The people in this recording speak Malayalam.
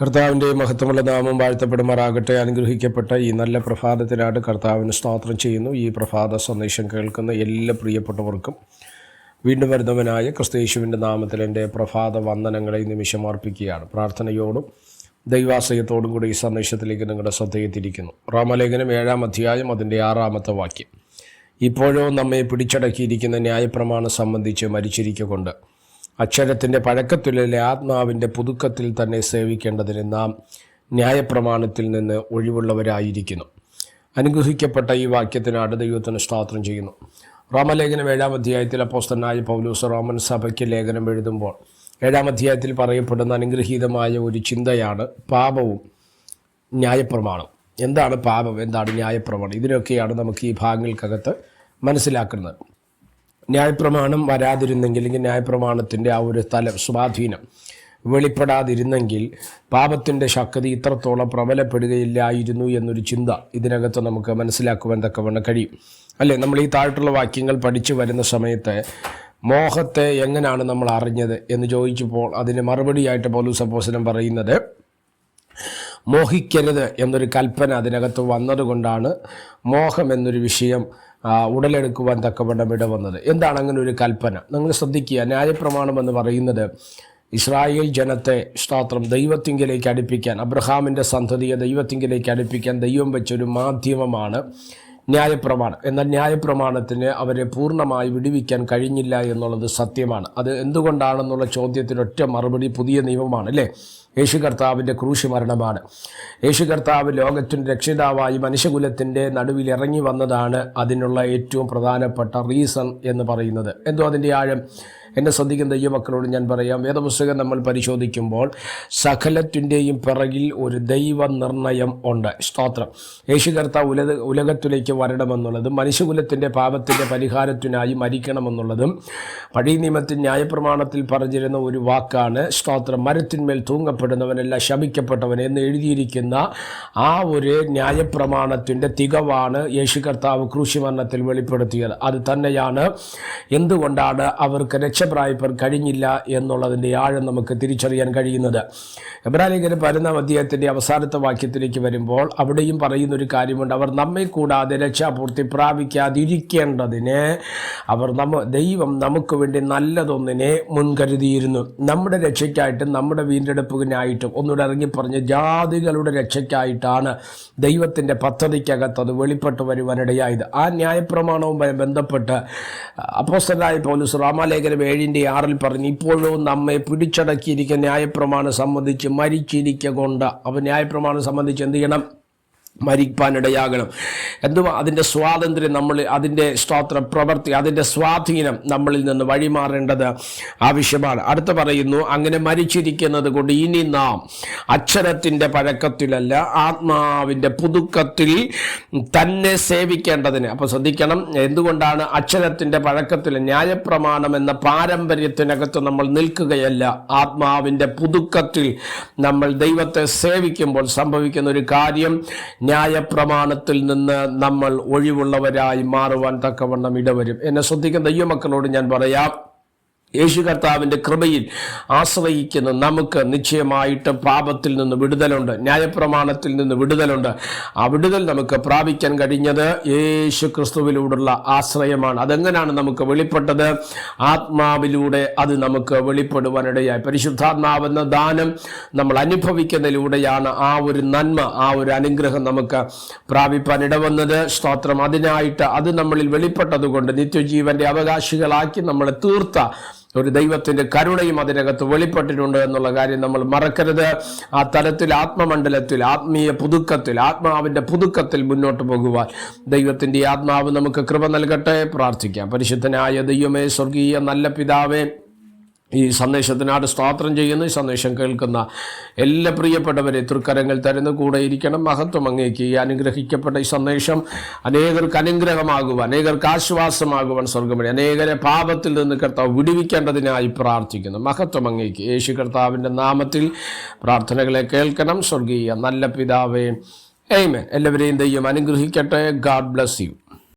കർത്താവിന്റെ മഹത്വമുള്ള നാമം വാഴ്ത്തപ്പെടുമാറാകട്ടെ. അനുഗ്രഹിക്കപ്പെട്ട ഈ നല്ല പ്രഭാതത്തിലാണ് കർത്താവിന് സ്തോത്രം ചെയ്യുന്നു. ഈ പ്രഭാത സന്ദേശം കേൾക്കുന്ന എല്ലാ പ്രിയപ്പെട്ടവർക്കും വീണ്ടും വരുന്നവനായ ക്രിസ്തയേശുവിന്റെ നാമത്തിൽ എന്റെ പ്രഭാത വന്ദനങ്ങളെ നിമിഷം അർപ്പിക്കുകയാണ്. പ്രാർത്ഥനയോടും ദൈവാശയത്തോടും കൂടി ഈ സന്ദേശത്തിലേക്ക് നിങ്ങളുടെ ശ്രദ്ധയെ തിരിക്കുന്നു റോമലേഖനം ഏഴാം അധ്യായം അതിന്റെ ആറാമത്തെ വാക്യം. ഇപ്പോഴോ നമ്മെ പിടിച്ചടക്കിയിരിക്കുന്ന ന്യായപ്രമാണം സംബന്ധിച്ച് മരിച്ചിരിക്കൊണ്ട് അക്ഷരത്തിന്റെ പഴക്കത്തിലെ ആത്മാവിന്റെ പുതുക്കത്തിൽ തന്നെ സേവിക്കേണ്ടതിന് നാം ന്യായപ്രമാണത്തിൽ നിന്ന് ഒഴിവുള്ളവരായിരിക്കുന്നു. അനുഗ്രഹിക്കപ്പെട്ട ഈ വാക്യത്തിന് ദൈവത്തിന് സ്തോത്രം ചെയ്യുന്നു. റോമലേഖനം ഏഴാം അധ്യായത്തിൽ അപ്പോസ്തനായ പൗലൂസ് റോമൻ സഭയ്ക്ക് ലേഖനം എഴുതുമ്പോൾ ഏഴാം അധ്യായത്തിൽ പറയപ്പെടുന്ന അനുഗ്രഹീതമായ ഒരു ചിന്തയാണ് പാപവും ന്യായപ്രമാണം. എന്താണ് പാപം? എന്താണ് ന്യായപ്രമാണം? ഇതിനൊക്കെയാണ് നമുക്ക് ഈ ഭാഗങ്ങൾക്കകത്ത് മനസ്സിലാക്കുന്നത്. ന്യായപ്രമാണം വരാതിരുന്നെങ്കിൽ അല്ലെങ്കിൽ ന്യായപ്രമാണത്തിന്റെ ആ ഒരു തലം സ്വാധീനം വെളിപ്പെടാതിരുന്നെങ്കിൽ പാപത്തിന്റെ ശക്തി ഇത്രത്തോളം പ്രബലപ്പെടുകയില്ലായിരുന്നു എന്നൊരു ചിന്ത ഇതിനകത്ത് നമുക്ക് മനസ്സിലാക്കുവാൻ തക്കവണ്ണം കഴിയും. അല്ലേ? നമ്മൾ ഈ താഴ്ത്തുള്ള വാക്യങ്ങൾ പഠിച്ചു വരുന്ന സമയത്ത് മോഹത്തെ എങ്ങനെയാണ് നമ്മൾ അറിഞ്ഞത് എന്ന് ചോദിച്ചപ്പോൾ അതിന് മറുപടിയായിട്ട് പോലും സപ്പോസനം പറയുന്നത് മോഹിക്കരുത് എന്നൊരു കൽപ്പന അതിനകത്ത് വന്നതുകൊണ്ടാണ് മോഹം എന്നൊരു വിഷയം ഉടലെടുക്കുവാൻ തക്കവണ്ണം ഇടവന്നത്. എന്താണ് അങ്ങനെ ഒരു കൽപ്പന? നിങ്ങൾ ശ്രദ്ധിക്കുക ന്യായപ്രമാണം എന്ന് പറയുന്നത് ഇസ്രായേൽ ജനത്തെ സ്തോത്രം ദൈവത്തിങ്കിലേക്ക് അടുപ്പിക്കാൻ അബ്രഹാമിന്റെ സന്തതിയെ ദൈവത്തിങ്കിലേക്ക് അടുപ്പിക്കാൻ ദൈവം വെച്ചൊരു മാധ്യമമാണ്. ന്യായപ്രമാണം. എന്നാൽ ന്യായപ്രമാണത്തിന് അവരെ പൂർണമായി വിടുവിക്കാൻ കഴിഞ്ഞില്ല എന്നുള്ളത് സത്യമാണ്. അത് എന്തുകൊണ്ടാണെന്നുള്ള ചോദ്യത്തിന് ഒറ്റ മറുപടി പുതിയ നിയമമാണ് അല്ലേ? യേശു കർത്താവിന്റെ ക്രൂശ് മരണമാണ് യേശു കർത്താവ് ലോകത്തിന്റെ രക്ഷിതാവായി മനുഷ്യകുലത്തിന്റെ നടുവിൽ ഇറങ്ങി വന്നതാണ് അതിനുള്ള ഏറ്റവും പ്രധാനപ്പെട്ട റീസൺ എന്ന് പറയുന്നത്. എന്തോ അതിന്റെ ആഴം? എന്നെ ശ്രദ്ധിക്കുന്ന ദൈവമക്കളോട് ഞാൻ പറയാം. വേദപുസ്തകം നമ്മൾ പരിശോധിക്കുമ്പോൾ സകലത്തിന്റെയും പിറകിൽ ഒരു ദൈവ നിർണയം ഉണ്ട്. സ്തോത്രം. യേശു കർത്താവ് ഉലക ഉലകത്തിലേക്ക് വരണമെന്നുള്ളതും മനുഷ്യകുലത്തിന്റെ പാപത്തിന്റെ പരിഹാരത്തിനായി മരിക്കണമെന്നുള്ളതും പഴയ നിയമത്തിൽ ന്യായപ്രമാണത്തിൽ പറഞ്ഞിരുന്ന ഒരു വാക്കാണ് സ്തോത്രം. മരത്തിന്മേൽ തൂങ്ങപ്പെടുന്നവനല്ല ശപിക്കപ്പെട്ടവൻ എന്ന് എഴുതിയിരിക്കുന്ന ആ ഒരു ന്യായപ്രമാണത്തിന്റെ തികവാണ് യേശു കർത്താവ് ക്രൂശിമരണത്തിൽ വെളിപ്പെടുത്തിയത്. അത് തന്നെയാണ് എന്തുകൊണ്ടാണ് അവർക്ക് രക്ഷപ്രായപ്പർ കഴിഞ്ഞില്ല എന്നുള്ളതിന്റെ ആഴം നമുക്ക് തിരിച്ചറിയാൻ കഴിയുന്നത്. എബ്രാലിംഗന് പതിനാം അധ്യായത്തിന്റെ അവസാനത്തെ വാക്യത്തിലേക്ക് വരുമ്പോൾ അവിടെയും പറയുന്നൊരു കാര്യമുണ്ട്. അവർ നമ്മെ കൂടാതെ രക്ഷാപൂർത്തി പ്രാപിക്കാതിരിക്കേണ്ടതിന് അവർ നമ്മ ദൈവം നമുക്ക് വേണ്ടി നല്ലതൊന്നിനെ മുൻകരുതിയിരുന്നു. നമ്മുടെ രക്ഷയ്ക്കായിട്ടും നമ്മുടെ വീണ്ടെടുപ്പിനായിട്ടും ഒന്നുകൂടെ ഇറങ്ങി പറഞ്ഞ് ജാതികളുടെ രക്ഷയ്ക്കായിട്ടാണ് ദൈവത്തിന്റെ പദ്ധതിക്കകത്ത് അത് വെളിപ്പെട്ട് വരുവാനിടയായത്. ആ ന്യായപ്രമാണവുമായി ബന്ധപ്പെട്ട് അപ്പോസ്തലായ പോലീസ് രാമാലേഖനം ഏഴിന്റെ ആറിൽ പറഞ്ഞു ഇപ്പോഴും നമ്മെ പിടിച്ചടക്കിയിരിക്കുന്ന ന്യായപ്രമാണം സംബന്ധിച്ച് മരിച്ചിരിക്ക കൊണ്ട്. അപ്പോൾ ന്യായപ്രമാണം സംബന്ധിച്ച് എന്ത് ചെയ്യണം? മരിപ്പാനിടയാകണം. എന്തുവാ? അതിന്റെ സ്വാതന്ത്ര്യം നമ്മൾ അതിന്റെ സ്തോത്ര പ്രവർത്തി അതിന്റെ സ്വാധീനം നമ്മളിൽ നിന്ന് വഴിമാറേണ്ടത് ആവശ്യമാണ്. അടുത്ത പറയുന്നു അങ്ങനെ മരിച്ചിരിക്കുന്നത് കൊണ്ട് ഇനി നാം അക്ഷരത്തിന്റെ പഴക്കത്തിലല്ല ആത്മാവിന്റെ പുതുക്കത്തിൽ തന്നെ സേവിക്കേണ്ടതിന്. അപ്പോൾ ശ്രദ്ധിക്കണം എന്തുകൊണ്ടാണ് അക്ഷരത്തിന്റെ പഴക്കത്തിൽ ന്യായപ്രമാണം എന്ന പാരമ്പര്യത്തിനകത്ത് നമ്മൾ നിൽക്കുകയല്ല? ആത്മാവിന്റെ പുതുക്കത്തിൽ നമ്മൾ ദൈവത്തെ സേവിക്കുമ്പോൾ സംഭവിക്കുന്ന ഒരു കാര്യം ന്യായപ്രമാണത്തിൽ നിന്ന് നമ്മൾ ഒഴിവുള്ളവരായി മാറുവാൻ തക്കവണ്ണം ഇടവരും. എന്നെ ശ്രദ്ധിക്കുന്ന ദൈവമക്കളോട് ഞാൻ പറയാം. യേശു കർത്താവിന്റെ കൃപയിൽ ആശ്രയിക്കുന്ന നമുക്ക് നിശ്ചയമായിട്ട് പാപത്തിൽ നിന്ന് വിടുതലുണ്ട് ന്യായപ്രമാണത്തിൽ നിന്ന് വിടുതലുണ്ട്. ആ വിടുതൽ നമുക്ക് പ്രാപിക്കാൻ കഴിഞ്ഞത് യേശു ക്രിസ്തുവിലൂടെയുള്ള ആശ്രയമാണ്. അതെങ്ങനെയാണ് നമുക്ക് വെളിപ്പെട്ടത്? ആത്മാവിലൂടെ അത് നമുക്ക് വെളിപ്പെടുവാനിടയായി. പരിശുദ്ധാത്മാവെന്ന ദാനം നമ്മൾ അനുഭവിക്കുന്നതിലൂടെയാണ് ആ ഒരു നന്മ ആ ഒരു അനുഗ്രഹം നമുക്ക് പ്രാപിപ്പാൻ ഇടവന്നത് സ്തോത്രം. അതിനായിട്ട് അത് നമ്മളിൽ വെളിപ്പെട്ടതുകൊണ്ട് നിത്യജീവന്റെ അവകാശികളാക്കി നമ്മളെ തീർത്ത ഒരു ദൈവത്തിന്റെ കരുണയും അതിനകത്ത് വെളിപ്പെട്ടിട്ടുണ്ട് എന്നുള്ള കാര്യം നമ്മൾ മറക്കരുത്. ആ തലത്തിൽ ആത്മമണ്ഡലത്തിൽ ആത്മീയ പുതുക്കത്തിൽ ആത്മാവിന്റെ പുതുക്കത്തിൽ മുന്നോട്ട് പോകുവാൻ ദൈവത്തിന്റെ ആത്മാവ് നമുക്ക് കൃപ നൽകട്ടെ. പ്രാർത്ഥിക്കാം. പരിശുദ്ധനായ ദൈവമേ സ്വർഗീയ നല്ല പിതാവേ ഈ സന്ദേശത്തിനാട് സ്തോത്രം ചെയ്യുന്ന? ഈ സന്ദേശം കേൾക്കുന്ന എല്ലാ പ്രിയപ്പെട്ടവരെ തൃക്കരങ്ങൾ തരുന്ന കൂടെ ഇരിക്കണം. മഹത്വം അങ്ങേക്ക് ഈ അനുഗ്രഹിക്കപ്പെട്ട ഈ സന്ദേശം അനേകർക്ക് അനുഗ്രഹമാകുവാൻ അനേകർക്ക് ആശ്വാസമാകുവാൻ സ്വർഗമണി അനേകരെ പാപത്തിൽ നിന്ന് കർത്താവ് വിടുവിക്കേണ്ടതിനായി പ്രാർത്ഥിക്കുന്നു. മഹത്വം അങ്ങേക്ക് യേശു കർത്താവിന്റെ നാമത്തിൽ പ്രാർത്ഥനകളെ കേൾക്കണം. സ്വർഗീയ നല്ല പിതാവേ എയ്മേ എല്ലാവരെയും ദൈവം അനുഗ്രഹിക്കട്ടെ. God bless you.